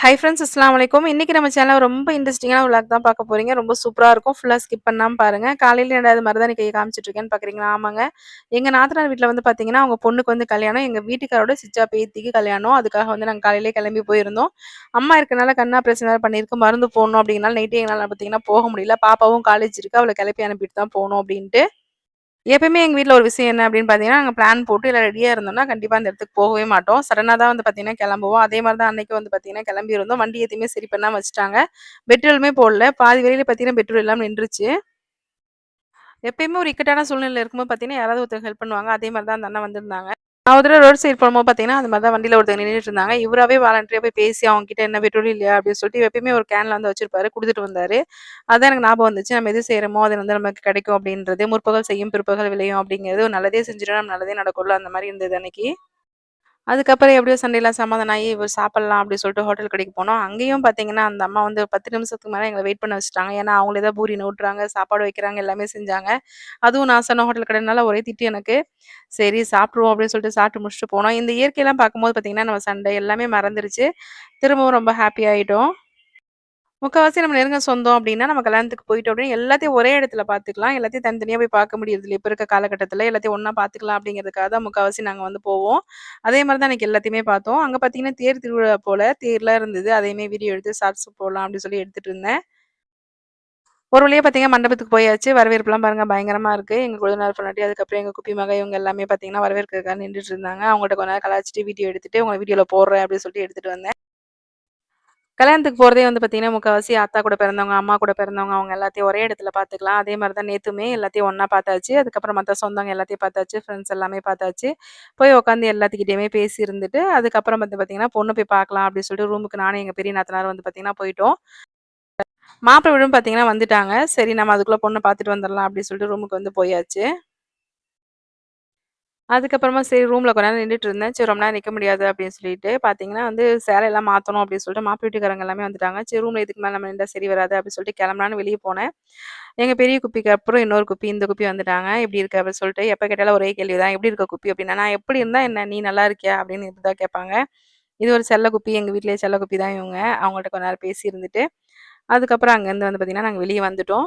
Hi friends அஸ்லாம் வலைக்கும் இன்றைக்கி நம்ம சேனல் ரொம்ப இன்ட்ரெஸ்டிங்கான விளாக் தான் பார்க்க போகிறீங்க ரொம்ப சூப்பராக இருக்கும். ஃபுல்லாக ஸ்கிப் பண்ணாமல் பாருங்கள் காலையில் ரெண்டாவது மருதாணி கையை காமிச்சிட்ருக்கேன்னு பார்க்குறீங்களா ஆமாங்க. எங்கள் நாத்தனார் வீட்டில் வந்து பார்த்தீங்கன்னா அவங்க பொண்ணுக்கு வந்து கல்யாணம் எங்கள் வீட்டுக்காரோட சிச்சா பேத்திக்கு கல்யாணம். அதுக்காக வந்து நாங்கள் காலையிலே கிளம்பி போயிருந்தோம். அம்மா இருக்கனால கண்ணா பிரச்சனை பண்ணியிருக்கு. மருந்து போடணும் அப்படிங்கனால நைட்டு எங்களால் பார்த்தீங்கன்னா போக முடியல. பாப்பாவும் காலேஜ் இருக்குது அவளை கிளப்பி அனுப்பிட்டு தான் போகணும் அப்படின்ட்டு. எப்பயுமே எங்கள் வீட்டில் ஒரு விஷயம் என்ன அப்படின்னு பார்த்தீங்கன்னா நாங்கள் பிளான் போட்டு இல்லை ரெடியாக இருந்தோம்னா கண்டிப்பாக அந்த இடத்துக்கு போகவே மாட்டோம். சடனாக தான் வந்து பார்த்தீங்கன்னா கிளம்புவோம். அதே மாதிரி தான் அன்னைக்கு வந்து பார்த்தீங்கன்னா கிளம்பி இருந்தோம். வண்டி எதுவுமே சரி பண்ணாமல் வச்சுட்டாங்க. பெட்ரோலுமே போடல. பாதி வரையில பார்த்தீங்கன்னா பெட்ரோல் இல்லாமல் நின்றுச்சு. எப்பயுமே ஒரு இக்கட்டான சூழ்நிலை இருக்கும்போது பார்த்தீங்கன்னா யாராவது ஒருத்தர் ஹெல்ப் பண்ணுவாங்க. அதே மாதிரி தான் அந்த அண்ணன் வந்திருந்தாங்க. நான் ஒரு ரோட் சைடு போகும்போது பார்த்தீங்கன்னா அந்த மாதிரி தான் வண்டியில் ஒருத்தர் நின்றுட்டு இருந்தாங்க. இவராவே வாலண்டரியாக போய் பேசி அவங்க கிட்ட என்ன பெட்ரோல் இல்லையா அப்படின்னு சொல்லிட்டு எப்பயுமே ஒரு கேனில் வந்து வச்சிருப்பாரு கொடுத்துட்டு வந்தாரு. அதான் எனக்கு ஞாபகம் வந்துச்சு. நம்ம எது செய்கிறோமோ அது வந்து நமக்கு கிடைக்கும் அப்படின்றது. முற்பகல் செய்யும் பிற்பகல் விளையும் அப்படிங்கிறது நல்லதே செஞ்சிடும் நம்ம நல்லதே நடக்கும்ல அந்த மாதிரி இருந்தது அன்னைக்கு. அதுக்கப்புறம் எப்படியோ சண்டையெல்லாம் சமாதானம் ஆகி இவர் சாப்பிடலாம் அப்படின்னு சொல்லிட்டு ஹோட்டல் கடைக்கு போனோம். அங்கேயும் பார்த்தீங்கன்னா அந்த அம்மா வந்து பத்து நிமிஷத்துக்கு மேலே எங்களை வெயிட் பண்ண வச்சுட்டாங்க. ஏன்னா அவங்களே தான் பூரி நோட்டுறாங்க சாப்பாடு வைக்கிறாங்க எல்லாமே செஞ்சாங்க. அதுவும் நான் சொன்ன ஹோட்டல் கடைனால ஒரே திட்டு எனக்கு. சரி சாப்பிடுவோம் அப்படின்னு சொல்லிட்டு சாப்பிட்டு முடிச்சுட்டு போனோம். இந்த இயற்கையெல்லாம் பார்க்கும்போது பார்த்தீங்கன்னா நம்ம சண்டை எல்லாமே மறந்துருச்சு. திரும்பவும் ரொம்ப ஹாப்பி ஆகிட்டோம் முக்கால்வாசி நம்ம நெருங்க சொந்தம் அப்படின்னா நம்ம கல்யாணத்துக்கு போயிட்டோம் அப்படின்னு எல்லாத்தையும் ஒரே இடத்துல பார்த்துக்கலாம் எல்லாத்தையும் தனித்தனியாக போய் பார்க்க முடியறதில்ல. இப்போ இருக்க காலகட்டத்தில் எல்லாத்தையும் ஒன்றா பார்த்துக்கலாம் அப்படிங்கிறதுக்காக தான் முக்கால்வாசி நாங்கள் வந்து போவோம். அதே மாதிரி தான் எனக்கு எல்லாத்தையுமே பார்த்தோம். அங்கே பார்த்தீங்கன்னா தேர் திருவிழா போல் தேர்லாம் இருந்தது. அதையுமே வீடியோ எடுத்து ஷார்ட்ஸ் போடலாம் அப்படின்னு சொல்லி எடுத்துகிட்டு இருந்தேன். ஒரு வழியாக பார்த்தீங்கன்னா மண்டபத்துக்கு போயாச்சு. வரவேற்புலாம் பாருங்கள் பயங்கரமாக இருக்குது எங்கள் குழுநாள் பண்ணாட்டி அதுக்கப்புறம் எங்கள் குப்பி மகை இவங்க எல்லாமே பார்த்தீங்கன்னா வரவேற்கிறதுக்காக நின்றுட்டு இருந்தாங்க. அவங்கள்ட்ட கொஞ்ச நேரம் கலாச்சிட்டு வீடியோ எடுத்துகிட்டு உங்களை வீடியோவில் போடுறேன் அப்படின்னு சொல்லிட்டு எடுத்துகிட்டு வந்தேன். கல்யாணத்துக்கு போகிறதே வந்து பார்த்தீங்கன்னா முக்கால்வாசி ஆத்தா கூட பிறந்தவங்க அம்மா கூட பிறந்தவங்க அவங்க எல்லாத்தையும் ஒரே இடத்துல பார்த்துக்கலாம் அதே மாதிரி தான் நேற்றுமே எல்லாத்தையும் ஒன்றா பார்த்தாச்சு அதுக்கப்புறம் மற்ற சொந்தவங்க எல்லாத்தையும் பார்த்தாச்சு ஃப்ரெண்ட்ஸ் எல்லாமே பார்த்தாச்சு போய் உட்காந்து எல்லாத்துக்கிட்டேயுமே பேசி இருந்துட்டு அதுக்கப்புறம் வந்து பார்த்தீங்கன்னா பொண்ணு போய் பார்க்கலாம் அப்படின்னு சொல்லிட்டு ரூமுக்கு நானும் எங்கள் பெரிய நாத்தனார் வந்து பார்த்தீங்கன்னா போயிட்டோம். மாப்பிள்ளை வீடும் பார்த்தீங்கன்னா வந்துட்டாங்க. சரி நம்ம அதுக்குள்ளே பொண்ணை பார்த்துட்டு வந்துடலாம் அப்படின்னு சொல்லிட்டு ரூமுக்கு வந்து போயாச்சு. அதுக்கப்புறமா சரி ரூமில் கொஞ்ச நேரம் நின்றுட்டு இருந்தேன். சரி ரொம்ப நேரம் நிற்க முடியாது அப்படின்னு சொல்லிட்டு பார்த்தீங்கன்னா வந்து சேலையெல்லாம் மாற்றணும் அப்படின்னு சொல்லிட்டு மாப்பிள்ளை வீட்டுக்காரங்க எல்லாமே வந்துட்டாங்க. சரி ரூமில் இதுக்கு மேலே நம்ம நின்றா சரி வராது அப்படின்னு சொல்லிட்டு கிளம்பலான்னு வெளியே போனேன். எங்கள் பெரிய குப்பிக்கு அப்புறம் இன்னொரு குப்பி இந்த குப்பி வந்துட்டாங்க. எப்படி இருக்கு அப்படின்னு சொல்லிட்டு எப்போ கேட்டாலும் ஒரே கேள்வி தான் எப்படி இருக்க குப்பி அப்படின்னா நான் எப்படி இருந்தால் என்ன? நீ நல்லா இருக்கியா? அப்படின்னு இப்படிதான் கேட்பாங்க. இது ஒரு செல்ல குப்பி. எங்கள் வீட்டிலேயே செல்ல குப்பி தான் இவங்க. அவங்கள்ட்ட கொஞ்ச நேரம் பேசி இருந்துட்டு அதுக்கப்புறம் அங்கேருந்து வந்து பார்த்தீங்கன்னா நாங்கள் வெளியே வந்துட்டோம்.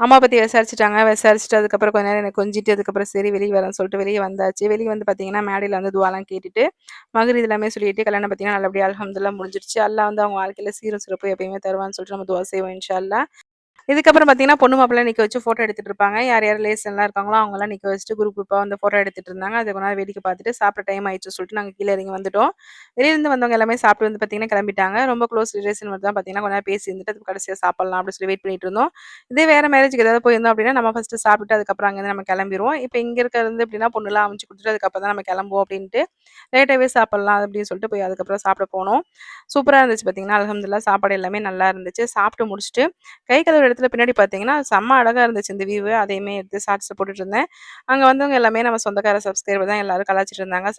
அம்மா பற்றி விசாரிச்சுட்டாங்க. விசாரிச்சுட்டு அதுக்கப்புறம் கொஞ்ச நேரம் எனக்கு கொஞ்சிட்டு அதுக்கப்புறம் சரி வெளியே வரேன்னு சொல்லிட்டு வெளியே வந்தாச்சு. வெளியே வந்து பார்த்தீங்கன்னா மேடையில் வந்து துவாலாம் கேட்டுட்டு மகர் இதெல்லாமே சொல்லிட்டு கல்யாணம் பார்த்தீங்கன்னா நல்லபடியாக அலமதுல்லாம் முடிஞ்சிருச்சு எல்லாம் வந்து அவங்க வாழ்க்கையில் சீரும் சிறப்பு எப்பயுமே தருவான்னு சொல்லிட்டு நம்ம துவா செய்வோம் இன்ஷால்லா இதுக்கப்புறம் பார்த்தீங்கன்னா பொண்ணு மாப்பிள்ளை நிற்க வச்சு ஃபோட்டோ எடுத்துகிட்டு இருப்பாங்க. யார் யார் லேசன்லாம் இருக்காங்களோ அவங்களாம் நிற்க வச்சுட்டு குரூப் குரூப்பாக வந்து ஃபோட்டோ எடுத்துட்டு இருந்தாங்க. அது கொஞ்சம் வேடிக்கை பார்த்துட்டு சாப்பிட்ற டைம் ஆயிடுச்சு சொல்லிட்டு நாங்கள் கீழே இறங்கி வந்துட்டோம். வெளியிலேருந்து வந்தவங்க எல்லாமே சாப்பிட்டு வந்து பார்த்தீங்கன்னா கிளம்பிட்டாங்க. ரொம்ப க்ளோஸ் ரிலேஷன் மட்டும் தான் பார்த்தீங்கன்னா கொஞ்சம் பேசி இருந்துட்டு அதுக்கு கடைசியாக சாப்பிடலாம் அப்படின்னு சொல்லி வெயிட் பண்ணிட்டு இருந்தோம். இதே வேறு மேரேஜுக்கு ஏதாவது போயிருந்தோம் அப்படின்னா நம்ம ஃபஸ்ட்டு சாப்பிட்டு அதுக்கப்புறம் அங்கேருந்து நம்ம கிளம்பிடுவோம் இப்போ இங்கே இருக்கிறது அப்படின்னா பொண்ணுலாம் அமைச்சு கொடுத்துட்டு அதுக்கப்புறம் தான் நம்ம கிளம்புவோம் அப்படின்ட்டு லேட்டாகவே சாப்பிட்லாம் அப்படின்னு சொல்லிட்டு போய் அதுக்கப்புறம் சாப்பிட போனோம். சூப்பராக இருந்துச்சு பார்த்தீங்கன்னா அலமதுல்லா சாப்பாடு எல்லாமே நல்லா இருந்துச்சு. சாப்பிட்டு முடிச்சுட்டு கை கழுவுற இடத்துல பின்னாடி பார்த்தீங்கன்னா செம்ம அழகாக இருந்துச்சு இந்த வியூ அதையுமே எடுத்து ஷார்ட்ஸில் போட்டுட்டு இருந்தேன் அங்கே வந்தவங்க எல்லாமே நம்ம சொந்தக்கார சப்ஸ்கிரைபர் தான் எல்லாரும் கலாச்சிட்டு இருந்தாங்க.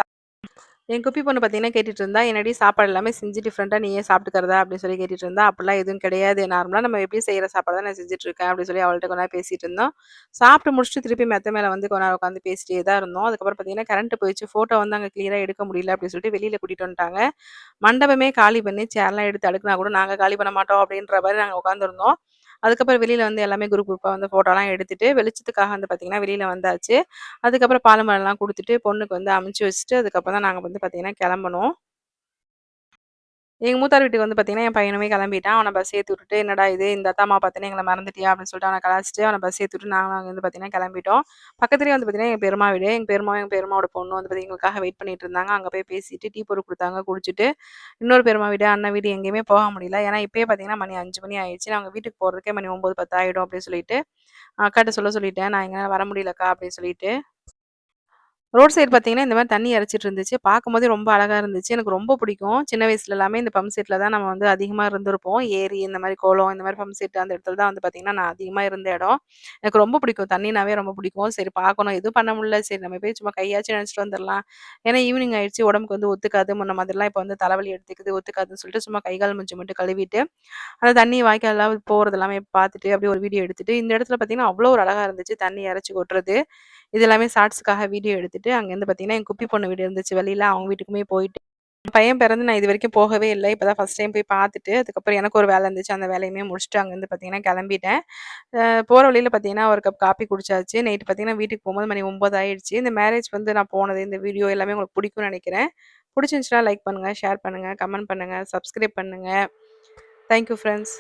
என் குப்பி பொண்ணு பார்த்தீங்கன்னா கேட்டுட்டு இருந்தா என்னடி சாப்பாடு எல்லாமே செஞ்சு டிஃப்ரெண்ட்டாக நீயே சாப்பிட்டுக்கிறதா? அப்படின்னு சொல்லி கேட்டுட்டு இருந்தா அப்படிலாம் எதுவும் கிடையாது. நார்மலாக நம்ம எப்படி செய்கிற சாப்பாடு தான் நான் செஞ்சுட்டு இருக்கேன் அப்படின்னு சொல்லி அவள்கிட்ட கொஞ்ச பேசிட்டு இருந்தோம் சாப்பிட்டு முடிச்சுட்டு திருப்பி மெத்த மேலே வந்து கொஞ்ச நேரம் உட்காந்து பேசிட்டே தான் இருந்தோம். அதுக்கப்புறம் பார்த்தீங்கன்னா கரண்ட் போயிடுச்சு. ஃபோட்டோ வந்து அங்கே கிளியராக எடுக்க முடியல அப்படின்னு சொல்லிட்டு வெளியில் கூட்டிகிட்டு வந்துட்டாங்க. மண்டபமே காலி பண்ணி சேர்லாம் எடுத்து அடுக்குனா கூட நாங்கள் காலி பண்ண மாட்டோம் அப்படின்ற மாதிரி நாங்கள் உட்காந்துருந்தோம் அதுக்கப்புறம் வெளியில வந்து எல்லாமே குரூப் குரூப்பாக வந்து ஃபோட்டோலாம் எடுத்துட்டு வெளிச்சத்துக்காக வந்து பார்த்தீங்கன்னா வெளியில வந்தாச்சு. அதுக்கப்புறம் பாலமரம்லாம் கொடுத்துட்டு பொண்ணுக்கு வந்து அமுச்சு வச்சுட்டு அதுக்கப்புறம் தான் நாங்கள் வந்து பார்த்தீங்கன்னா கிளம்பணும் எங்கள் மூத்தார் வீட்டுக்கு வந்து பார்த்தீங்கன்னா என் பையனுமே கிளம்பிட்டான். அவனை பஸ் ஏற்றி விட்டுட்டு என்னடா இது? இந்த அத்தா அம்மா பார்த்தீங்கன்னா எங்களை மறந்துட்டியா? அப்படின்னு சொல்லிட்டு அவனை கலாச்சிட்டு அவனை பஸ் ஏற்றி விட்டு நாங்கள் அங்கே வந்து பார்த்தீங்கன்னா கிளம்பிட்டோம். பக்கத்துலேயே வந்து பார்த்தீங்கன்னா எங்கள் பெருமா வீடு. எங்கள் பெருமா எங்கள் பெருமாவோட பொண்ணு வந்து பார்த்தீங்கன்னா எங்களுக்காக வெயிட் பண்ணிட்டு இருந்தாங்க. அங்கே போய் பேசிட்டு டீ பொருள் கொடுத்தாங்க குடிச்சிட்டு. இன்னொரு பெருமா வீடு அண்ணன் வீடு எங்கேயுமே போக முடியல. ஏன்னா இப்போயே பார்த்தீங்கன்னா மணி அஞ்சு மணி ஆயிடுச்சு. நாங்கள் வீட்டுக்கு போகிறதுக்கே மணி ஒம்பது பத்து ஆகிடும் அப்படின்னு சொல்லிட்டு அக்காட்ட சொல்ல சொல்லிட்டேன். நான் எங்களால் வர முடியலக்கா அப்படின்னு சொல்லிட்டு ரோட் சைடு பார்த்தீங்கன்னா, இந்த மாதிரி தண்ணி இறைச்சிட்டு இருந்துச்சு. பார்க்கும்போதே ரொம்ப அழகாக இருந்துச்சு. எனக்கு ரொம்ப பிடிக்கும். சின்ன வயசுல எல்லாமே இந்த பம்ப் செட்டில் தான் நம்ம வந்து அதிகமாக இருந்திருப்போம். ஏரி இந்த மாதிரி கோலம் இந்த மாதிரி பம்ப் செட் அந்த இடத்துல தான் வந்து பார்த்தீங்கன்னா, நான் அதிகமாக இருந்த இடம். எனக்கு ரொம்ப பிடிக்கும். தண்ணினாவே ரொம்ப பிடிக்கும். சரி பார்க்கணும், எதுவும் பண்ண முடியல. சரி நம்ம போய் சும்மா கையாச்சும் நினச்சிட்டு வந்துடலாம் ஏன்னா ஈவினிங் ஆயிடுச்சு. உடம்புக்கு வந்து ஒத்துக்காது. முன்ன மாதிரிலாம் இப்போ வந்து தலைவலி எடுத்துக்குது, ஒத்துக்காதுன்னு சொல்லிட்டு சும்மா கை, கால் மூஞ்சி மட்டும் கழுவிட்டு, அந்த தண்ணி வாய்க்காலாம் போகிறது எல்லாமே பார்த்துட்டு, அப்படியே ஒரு வீடியோ எடுத்துட்டு, இந்த இடத்துல பார்த்தீங்கன்னா, அவ்வளோ ஒரு அழகாக இருந்துச்சு. தண்ணி இறச்சி கொட்டுறது. இது எல்லாமே ஷார்ட்ஸுக்காக வீடியோ எடுத்துட்டு, அங்கேருந்து பார்த்தீங்கன்னா, என் குப்பி பொண்ணு வீடு இருந்துச்சு வெளியில. அவங்க வீட்டுக்குமே போயிட்டு பையன் பிறந்து நான் இது வரைக்கும் போகவே இல்லை இப்போ தான் ஃபர்ஸ்ட் டைம் போய் பார்த்துட்டு, அதுக்கப்புறம் எனக்கு ஒரு வேலை இருந்துச்சு. அந்த வேலையுமே முடிச்சுட்டு அங்கேருந்து பார்த்தீங்கன்னா கிளம்பிட்டேன். போகிற வழியில் பார்த்தீங்கன்னா, ஒரு கப் காப்பி குடிச்சாச்சு. நைட்டு பார்த்தீங்கன்னா, வீட்டுக்கு போகும்போது மணி ஒம்பது ஆயிடுச்சு. இந்த மேரேஜ் வந்து நான் போனது, இந்த வீடியோ எல்லாமே உங்களுக்கு பிடிக்கும்னு நினைக்கிறேன் பிடிச்சிருந்துச்சுன்னா லைக் பண்ணுங்கள் ஷேர் பண்ணுங்கள் கமெண்ட் பண்ணுங்கள் சப்ஸ்கிரைப் பண்ணுங்கள் தேங்க் யூ ஃப்ரெண்ட்ஸ்.